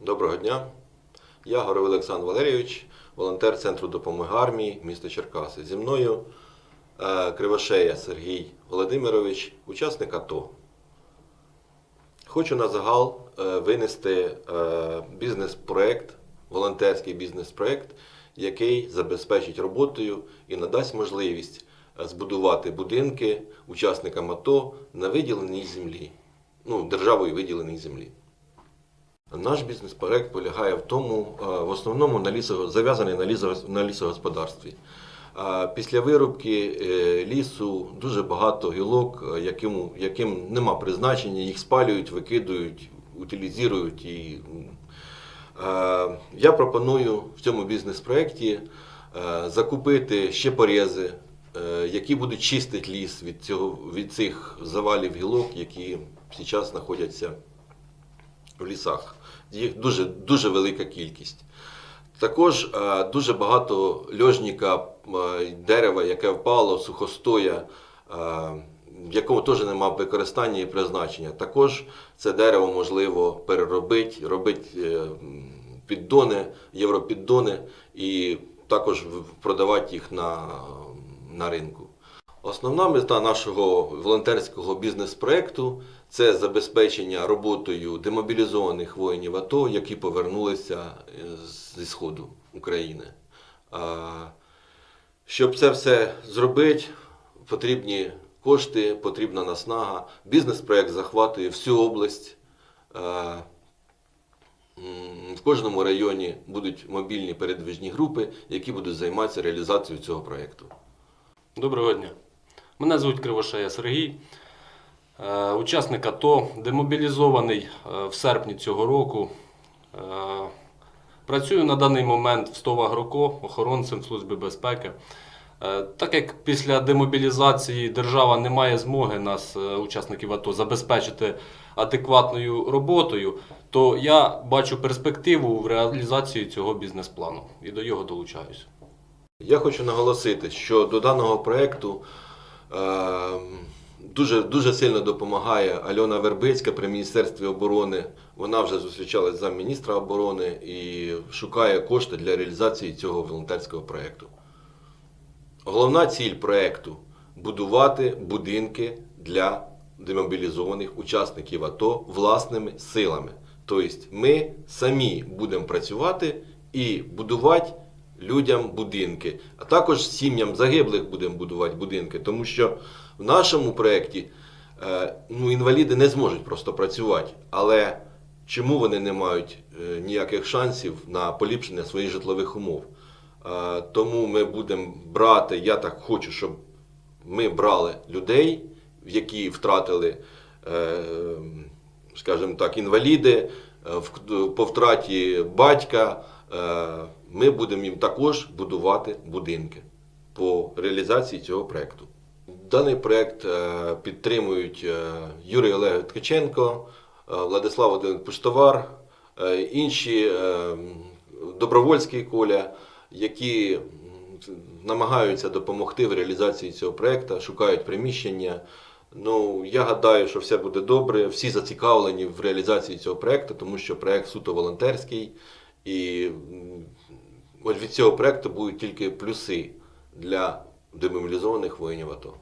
Доброго дня. Я Горовий Олександр Валерійович, волонтер Центру допомоги армії міста Черкаси. Зі мною е, Кривошея Сергій Володимирович, учасник АТО. Хочу на загал е, винести е, бізнес-проект, волонтерський бізнес-проект, який забезпечить роботою і надасть можливість збудувати будинки учасникам АТО на виділеній землі, ну, державою виділеній землі. Наш бізнес-проект полягає в тому, е, в основному на лісо, зав'язаний на, лісо, на лісогосподарстві. Е, Після вирубки е, лісу дуже багато гілок, яким, яким нема призначення, їх спалюють, викидують, утилізують. І, я пропоную в цьому бізнес-проєкті закупити ще порези, які будуть чистити ліс від, цього, від цих завалів гілок, які зараз знаходяться в лісах. Їх дуже, дуже велика кількість. Також е, дуже багато льожника е, дерева, яке впало, сухостоя, е, в якому теж немає використання і призначення. Також це дерево можливо переробити, робити е, піддони, європіддони і також продавати їх на, на ринку. Основна мета нашого волонтерського бізнес-проекту це забезпечення роботою демобілізованих воїнів АТО, які повернулися е, зі сходу України. Щоб це все зробити, потрібні кошти, потрібна наснага. Бізнес-проект захватує всю область. В кожному районі будуть мобільні передвижні групи, які будуть займатися реалізацією цього проєкту. Доброго дня. Мене звуть Кривошея Сергій, е, учасник АТО, демобілізований е, в серпні цього року. Е, Працюю на даний момент в СТОВ Агроко, охоронцем Служби безпеки. Так як після демобілізації держава не має змоги нас, учасників АТО, забезпечити адекватною роботою, то я бачу перспективу в реалізації цього бізнес-плану і до його долучаюсь. Я хочу наголосити, що до даного проєкту е, дуже, дуже сильно допомагає Альона Вербицька при Міністерстві оборони. Вона вже зустрічалась з міністра оборони і шукає кошти для реалізації цього волонтерського проєкту. Головна ціль проєкту будувати будинки для демобілізованих учасників АТО власними силами. Тобто ми самі будемо працювати і будувати людям будинки, а також сім'ям загиблих будемо будувати будинки, тому що в нашому проєкті е, ну, інваліди не зможуть просто працювати. Але чому вони не мають е, ніяких шансів на поліпшення своїх житлових умов? Е, Тому ми будемо брати, я так хочу, щоб ми брали людей, які втратили, скажімо так, інваліди по втраті батька. Ми будемо їм також будувати будинки по реалізації цього проєкту. Даний проєкт е, підтримують е, Юрій Олег Ткаченко, е, Владислав Володимир Пуштовар, е, інші добровольські коля, які намагаються допомогти в реалізації цього проєкту, шукають приміщення. Ну, я гадаю, що все буде добре. Всі зацікавлені в реалізації цього проєкту, тому що проєкт суто волонтерський. І от від цього проєкту будуть тільки плюси для демобілізованих воїнів АТО.